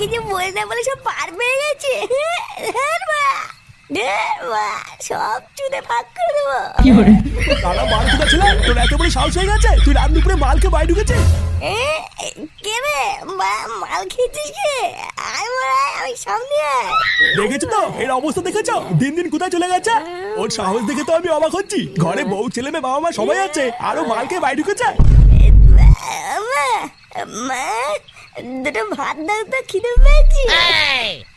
কিছু বলে না বলে সব পার পেয়ে গেছে? সব করে দেবো। মাল কোথা ছিল তোর এত বড় সাহস হয়ে গেছে? তুই রাত দুপুরে মালকে বাইরে ঢুকেছে কে রে? মা মাল খেয়েছিস কে? আয় আমি সামনে দেখেছ তো? এর অবস্থা দেখেছ? দিন দিন কোথায় চলে গেছে? ওর সাহস দেখে তো আমি অবাক হচ্ছি। ঘরে বউ ছেলে মেয়ে বাবা মা সবাই আছে। আরও মালকে বাইরে ঢুকেছে? মা দুটো ভাত দাও তো খিদে পেয়েছি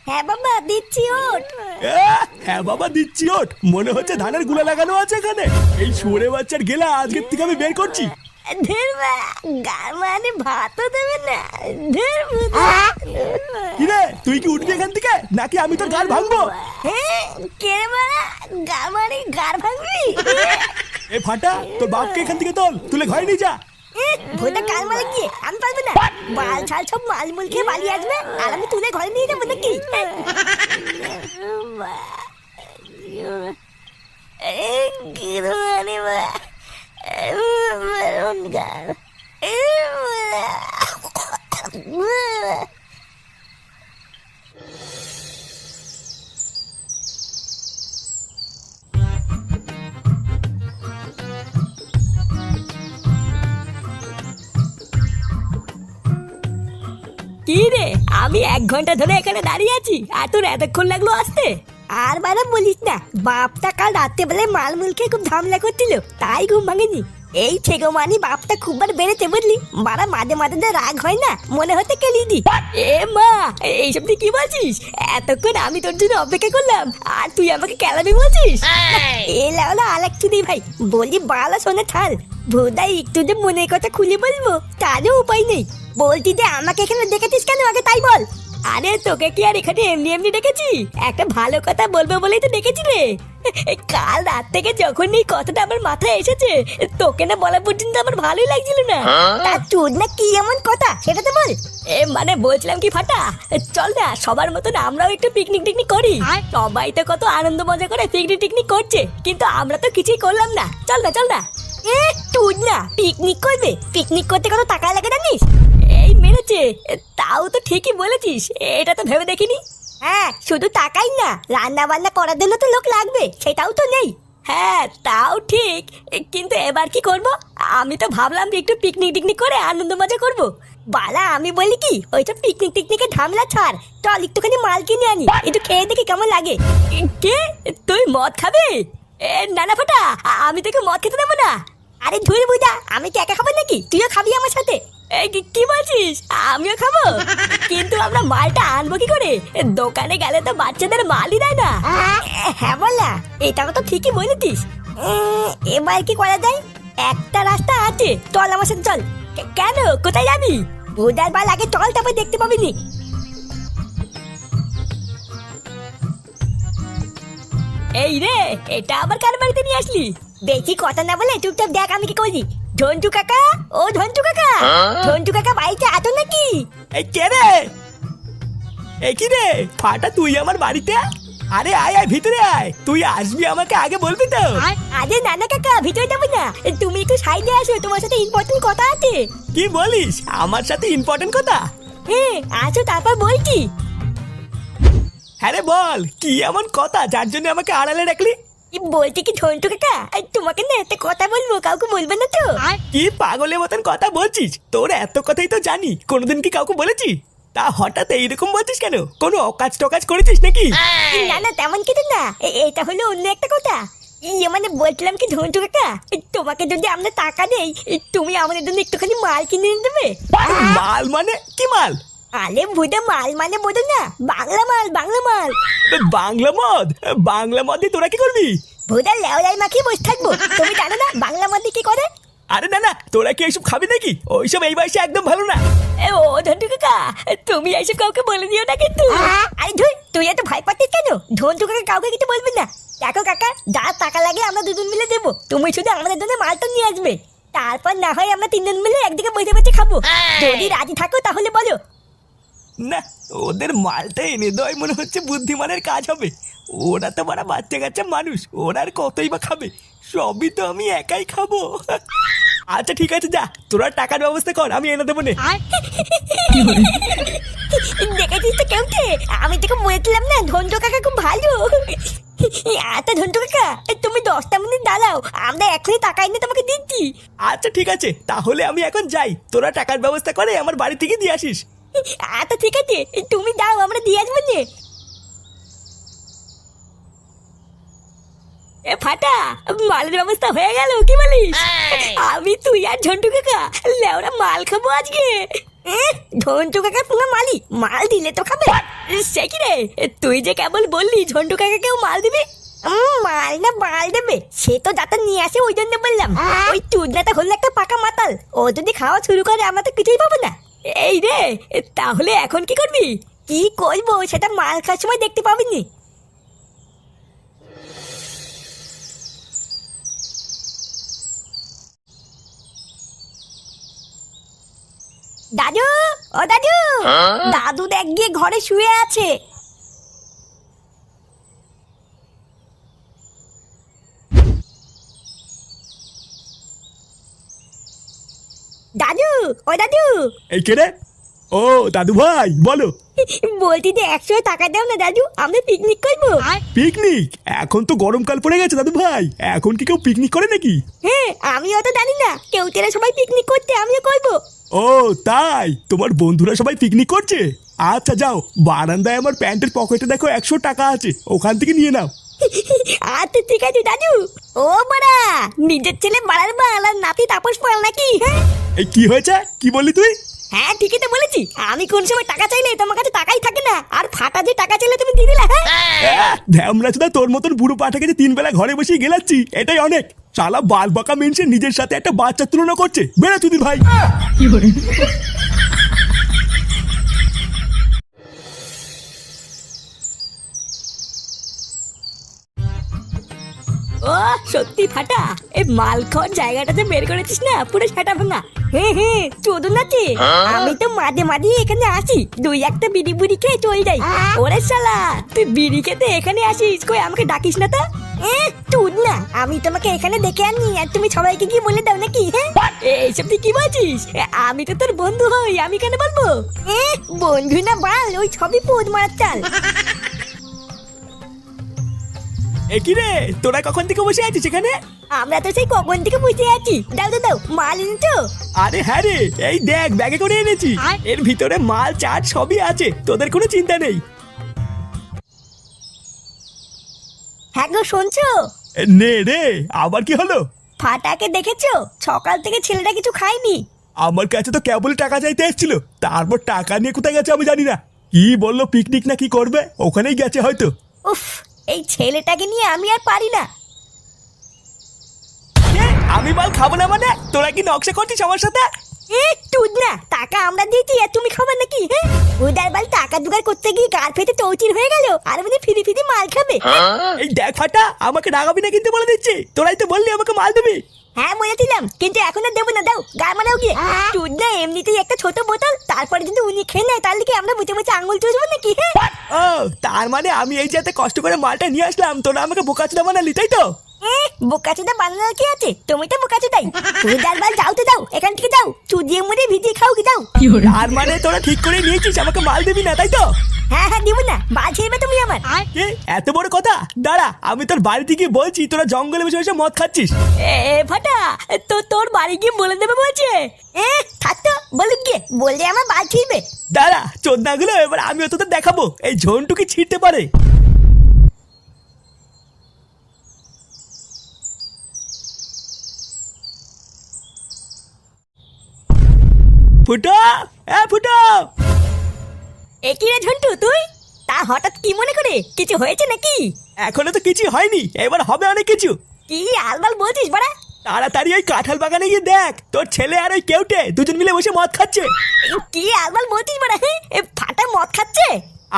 হ্যাঁ বাবা দিচ্ছি ওট। হ্যাঁ বাবা দিচ্ছি ওট। মনে হচ্ছে ধানেরগুলা লাগানো আছে এখানে। এই সুরে বাচ্চার গেলা আজকের থেকে আমি বের করছি। ধের গার মানে ভাতও দেবে না। ধের কিরে তুই কি উঠবি এখান থেকে? নাকি আমি তোর গাল ভাঙবো? কে রে গার মানে গার ভাঙবি? এ ফাটা তোর বাপকে এখান থেকে তোল। তুলে ঘরে নিয়ে যা। ভোটা কাল মালে গিয়ে আমি পারব না। মাল ছাল সব মাল মুল খেয়ে পালিয়ে আসবে। আর আমি তুলে ঘরে নিয়ে যাব নাকি? এই কি রে? আমি এক ঘণ্টা ধরে এখানে দাঁড়িয়ে আছি আর তোর এতক্ষণ লাগল আসতে। আর বারা বলিস না বাপটা কাল রাত্রে বেলে মাল মুল খেয়ে খুব ঝামেলা করছিল তাই ঘুম ভাঙেনি। এই ছেগো মানি বাপটা খুব বার বেড়েছে বুঝলি? বারা মাঝে মাঝে যে রাগ হয় না মনে হতে কেলি দি। এ মা এইসব তুই কি বলছিস? এতক্ষণ আমি তোর জন্য অপেক্ষা করলাম আর তুই আমাকে কেলাবি বলছিস? এ লাউলা আলেক চুদি ভাই বলি বালা শোনে থাল। ভোদাই একটু যে মনের কথা খুলে বলব তারও উপায় নেই। বলতি যে আমাকে এখানে দেখেছিস কেন? আগে তাই বল। আরে তোকে কি আর এখানে এমনি এমনি ডেকেছি একটা ভালো কথা বলব বলেই তো ডেকেছি রে। কাল রাত থেকে যখন এই কথাটা আমার মাথায় এসেছে তোকে না বলা পর্যন্ত আমার ভালোই লাগছিল না। তা তোর না কি এমন কথা? সেটা তো বল। এ মানে বলছিলাম কি ফাটা? চল না সবার মতন আমরাও একটু পিকনিক টিকনিক করি। সবাই তো কত আনন্দ মজা করে পিকনিক টিকনিক করছে কিন্তু আমরা তো কিছুই করলাম না। চল না চল না। এ তুই না পিকনিক করবে? পিকনিক করতে কত টাকা লাগে জানিস? এই মেরেছে। তাও তো ঠিকই বলেছিস এটা তো ভেবে দেখিনি। হ্যাঁ শুধু টাকাই না রান্না বান্না করার জন্য তো লোক লাগবে সেটাও তো নেই। হ্যাঁ তাও ঠিক। কিন্তু এবার কি করব? আমি তো ভাবলাম যে একটু পিকনিক টিকনিক করে আনন্দ মজা করব। বালা আমি বলি কি ওইটা পিকনিক টিকনিকে ঝামেলা ছাড় চল একটুখানি মাল কিনে আনি একটু খেয়ে দেখি কেমন লাগে। কে? তুই মদ খাবে? এ না না ফাটা আমি তোকে মদ খেতে দেবো না। আরে ধুর বুঝা আমি কি একা খাব নাকি? তুইও খাবি আমার সাথে। কি- কি বলছিস? আমিও খাব? কিন্তু আমরা মালটা আনব কি করে? দোকানে গেলে তো বাচ্চাদের মালই দেয় না। হ্যাঁ বললা এটা তো ঠিকই বলেছিস। এবার কি করা যায়? একটা রাস্তা আছে। চল আমার সাথে চল। কেন? কোথায় যাবি? বুধার বাল আগে চল তারপর দেখতে পাবি নি। এই রে এটা আবার কার বাড়িতে নিয়ে আসলি? বেশি কথা না বলে চুপচাপ দেখ আমি কি করি। ঝন্টু কাকা? ও ঝন্টু কাকা? ঝন্টু কাকা বাড়িতে আতো নাকি? এই কে রে? এই কি রে? ফাটা তুই আমার বাড়িতে? আরে আয় আয় ভিতরে আয়। তুই আসবি আমাকে আগে বলবি তো। আরে নানা কাকা ভিতরে যাব না। তুমি একটু সাইডে আসো তোমার সাথে ইম্পর্টেন্ট কথা আছে। কি বলিস? আমার সাথে ইম্পর্টেন্ট কথা? হ্যাঁ আসো তারপর বলছি হ্যাঁ রে বল। কি এমন কথা? যার জন্য আমাকে আড়ালে রাখলি? কি বলছি কি ঝন্টু কাকা? তোমাকে না একটা কথা বলব কাউকে বলবে না তো। কি পাগলের মতন কথা বলছিস? তোর এত কথাই তো জানি কোনোদিন কি কাউকে বলেছি? তা হঠাৎ এইরকম বলছিস কেন? কোনো অকাজ টকাজ করেছিস নাকি? না না তেমন কিছু না। এটা হলো অন্য একটা কথা। ইয়ে মানে বলছিলাম কি ঝন্টু কাকা? তোমাকে যদি আমরা টাকা দেই তুমি আমাদের জন্য একটুখানি মাল কিনে এনে দেবে। মাল মানে কি মাল? আলে বুঝে মাল মানে বোঝো না বাংলা মাল বাংলা মাল। বাংলা মদ? বাংলা মদ তোরা কি করবি? ভুদা লেওলাই মাখিয়ে বসে থাকব। তুমি জানো না বাংলা মধ্যে কি করে? আরে না না তোরা কি এইসব খাবি নাকি? ওইসব এই বয়সে একদম ভালো না। এ, ও ধন্টু কাকা তুমি এইসব কাউকে বলে দিও না কিন্তু। আরে ধুই তুই এত ভয় পাচ্ছিস কেন? ধন্টু কাকা কাউকে কিছু বলবি না। দেখো কাকা যা টাকা লাগে আমরা দুজন মিলে দেবো। তুমি শুধু আমাদের জন্য মালটা নিয়ে আসবে। তারপর না হয় আমরা তিনজন মিলে একদিকে বসে বসে খাব। যদি রাজি থাকো তাহলে বলো না ওদের মালটা এনে দেওয়াই মনে হচ্ছে বুদ্ধিমানের কাজ হবে। ওরা তো বড় বাচ্চা কাচ্চা মানুষ ওরা আর কতই বা খাবে? সবই তো আমি একাই খাব। আচ্ছা ঠিক আছে যা তোরা টাকার ব্যবস্থা কর আমি এনে দেবো নে। দেখেছিস আমি তোকে বলেছিলাম না ধন্টু কাকা খুব ভালো। আচ্ছা ধন্টু কাকা তুমি দশটা মিনিট দাঁড়াও আমরা এখনই টাকা এনে তোমাকে দিচ্ছি। আচ্ছা ঠিক আছে তাহলে আমি এখন যাই। তোরা টাকার ব্যবস্থা করে আমার বাড়ি থেকে দিয়ে আসিস। আচ্ছা ঠিক আছে তুমি দাও আমরা দিয়ে আসব নে এ ফাটা মালের ব্যবস্থা হয়ে গেল কি বলিস? আমি তুই আর ঝন্টু কাকা লেওরা মাল খাব আজকে। ঝন্টু কাকা পুরো মালি মাল দিলে তো খাবে। সে কি রে তুই যে কেবল বললি ঝন্টু কাকা কেউ মাল দিবে? মাল না মাল দেবে। সে তো যাতে নিয়ে আসে ওই জন্য বললাম। ওই চুদনাটা হলো একটা পাকা মাতাল। ও যদি খাওয়া শুরু করে আমরা তো কিছুই পাবো না। এই রে তাহলে এখন কি করবি? কি করব সেটা মাল খাওয়ার সময় দেখতে পাবিনি। দাদু ও দাদু দাদু দেখ গিয়ে ঘরে শুয়ে আছে। দাদু ও দাদু। এই কে রে? ও দাদু ভাই বলো। বলছি যে একশো টাকা দাও না দাদু আমরা পিকনিক করব। পিকনিক এখন তো গরমকাল পড়ে গেছে দাদু ভাই। এখন কি কেউ পিকনিক করে নাকি? হ্যাঁ আমি অত জানি না। কেউ তেরা সবাই পিকনিক করতে আমিও করব। ও তাই? তোমার বন্ধুরা সবাই পিকনিক করছে? আচ্ছা যাও। বারান্দায় আমার প্যান্টের পকেটে দেখো একশো টাকা আছে। ওখান থেকে নিয়ে নাও। আচ্ছা ঠিক আছে দাদু। ও বাড়া নিজের ছেলে বাড়ার বাল আর নাতি তাপস পাল নাকি? এই কি হয়েছে? কি বললি তুই? হ্যাঁ ঠিকই তো বলেছি। আমি কোন সময় টাকা চাইলে তোমার কাছে টাকাই থাকে না। আর ফাটা যে টাকা চাইলে তুমি দিয়ে দিলে হ্যাঁ? ধ্যামরা চোদা তোর মতন বুড়ো পাঠাকে যে তিন বেলা ঘরে বসে গেলাচ্ছি। এটাই অনেক। শালা বাল বাঁকা মেনসে নিজের সাথে একটা বাচ্চার তুলনা করছে। বেড়া তুই ভাই। ও সত্যি ফাটা? এই মাল খাওয়ার জায়গাটাতে বের করেছিস না? পুরো সেটা ভাঙা। হ্যাঁ হ্যাঁ চোদন আছে আমি তো মাঝে মাঝে এখানে আসি। দুই একটা বিড়ি বুড়ি খেয়ে চলে যাই। ওরে শালা তুই বিড়ি খেতে এখানে আসিস? কই আমাকে ডাকিস না তো? এ তুই না আমি তোমাকে এখানে দেখে আনি আর তুমি সবাইকে কি বলে দাও নাকি হ্যাঁ? এইসব তুই কি বলছিস? আমি তো তোর বন্ধু হই আমি কেন বলব? বন্ধু না বাল ওই সবই পোদ মারার চাল। এ কি রে তোরা কখন থেকে বসে আছিস এখানে? আমরা তো সেই কখন থেকে বুঝে আছি। দাও দাও দাও মাল এনেছো আরে হ্যাঁ রে এই দেখ ব্যাগে করে এনেছি। এর ভিতরে মাল চাট সবই আছে তোদের কোনো চিন্তা নেই। হ্যাঁ গো শুনছো? নে রে আবার কি হলো? ফাটাকে দেখেছ? সকাল থেকে ছেলেটা কিছু খায়নি। আমার কাছে তো কেবল টাকা চাইতে এসেছিল তারপর টাকা নিয়ে কোথায় গেছে আমি জানি না। কি বলল পিকনিক না কি করবে? ওখানেই গেছে হয়তো। উফ এই ছেলেটাকে নিয়ে আমি আর পারি না। আমি মাল খাব না মানে? তোরা কি নকশা করছিস আমার সাথে? এ তুই না টাকা আমরা দিয়েছি আর তুমি খাবে নাকি হ্যাঁ? উদার বাল টাকা জোগাড় করতে গিয়ে গার ফেটে চৌচির হয়ে গেল আর মানে ফিরি ফিরি মাল খাবে। এই দেখ ফাটা আমাকে রাগাবি না কিন্তু বলে দিচ্ছি। তোরাই তো বললি আমাকে মাল দিবি। হ্যাঁ বলেছিলাম কিন্তু এখন আর দেবো না দাও গা মারাও গিয়ে। না এমনিতেই একটা ছোট বোতল তারপরে যদি উনি খেয়ে নেয় তাহলে কি আমরা বুঝে বুঝে আঙুল চুষবো নাকি হ্যাঁ? ও, তার মানে আমি এই যাতে কষ্ট করে মালটা নিয়ে আসলাম, তোরা আমাকে বোকাচুদা বানালি, তাই তো? বোকাচুদা বানানোর কি আছে? তুমি তো বোকাচুদাই। তুমি ডালবাল যাও তো যাও এখান থেকে যাও। চুদিয়ে মুড়ে ভিজিয়ে খাও কি যাও। তার মানে তোরা ঠিক করে নিয়েছিস আমাকে মাল দিবি না তাই তো? হ্যাঁ হ্যাঁ দিব না। বাল ছেড়বে তুমি আমার। এ, এত বড় কথা? দাঁড়া আমি তোর বাড়িতে গিয়ে বলছি তোরা জঙ্গলে বসে বসে মদ খাচ্ছিস। এ ফাটা তো তোর বাড়ি গিয়ে বলে দেবে বলছে? এ থাকতো বলুক গিয়ে বললে আমার বাল ছিড়বে। দাঁড়া চোদ্দাগুলো এবার আমিও তোদের দেখাবো। এই ঝোনটুকি ছিঁড়তে পারে। ফুটো? এ ফুটো! এ কি রে ঝন্টু তুই? তা হঠাৎ কি মনে করে? কিছু হয়েছে নাকি? এখনও তো কিছু হয়নি এবার হবে অনেক কিছু। কি আলবাল বলছিস বাড়া? তাড়াতাড়ি ওই কাঁঠাল বাগানে গিয়ে দেখ তোর ছেলে আর ওই কেউটে দুজন মিলে বসে মদ খাচ্ছে। কি আলবাল বলছিস বাড়া এ ফাটা মদ খাচ্ছে?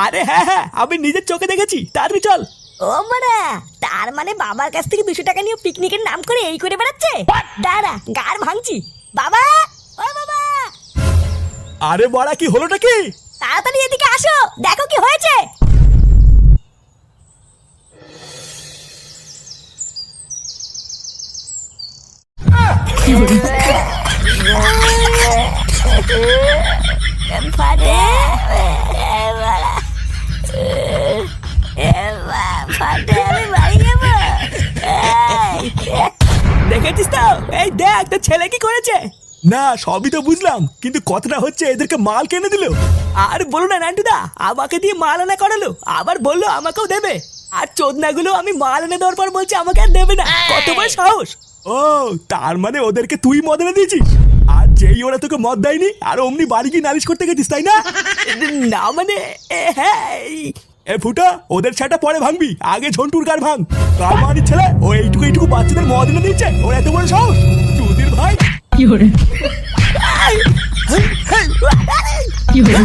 আরে হ্যাঁ হ্যাঁ আমি নিজের চোখে দেখেছি তাড়াতাড়ি চল। ও মারা তার মানে বাবার কাছ থেকে দুশো টাকা নিয়ে পিকনিকের নাম করে এই করে বেড়াচ্ছে? দাঁড়া গার ভাঙছি। বাবা! ও বাবা! আরে বাড়া কি হলো নাকি তাড়াতাড়ি এদিকে আসো দেখো কি হয়েছে। দেখেছিস তো? এই দেখ তোর ছেলে কি করেছে? না সবই তো বুঝলাম কিন্তু কথাটা হচ্ছে এদেরকে মাল কেনে দিল? আর বলো না নান্টুদা আমাকে দিয়ে মাল আনা করালো আবার বলল আমাকেও দেবে। আর চোদনাগুলো আমি মাল এনে দেওয়ার পর বলছে আমাকে আর দেবে না। কত বড় সাহস! ও তার মানে ওদেরকে তুই মদ এনে দিয়েছিস? আর যেই ওরা তোকে মদ দেয়নি আর অমনি বাড়ি গিয়ে নালিশ করতে গেছিস তাই না? না মানে এ, হ্যাঁ এই- এ ফুটা ওদের ছাটা পরে ভাঙবি আগে ঝন্টুর গার ভাঙ। কার মানির ছেলে ও এইটুকু এইটুকু বাচ্চাদের মদ এনে দিচ্ছে ওর এত বড় সাহস? চুদির ভাই কি হরে কি হরে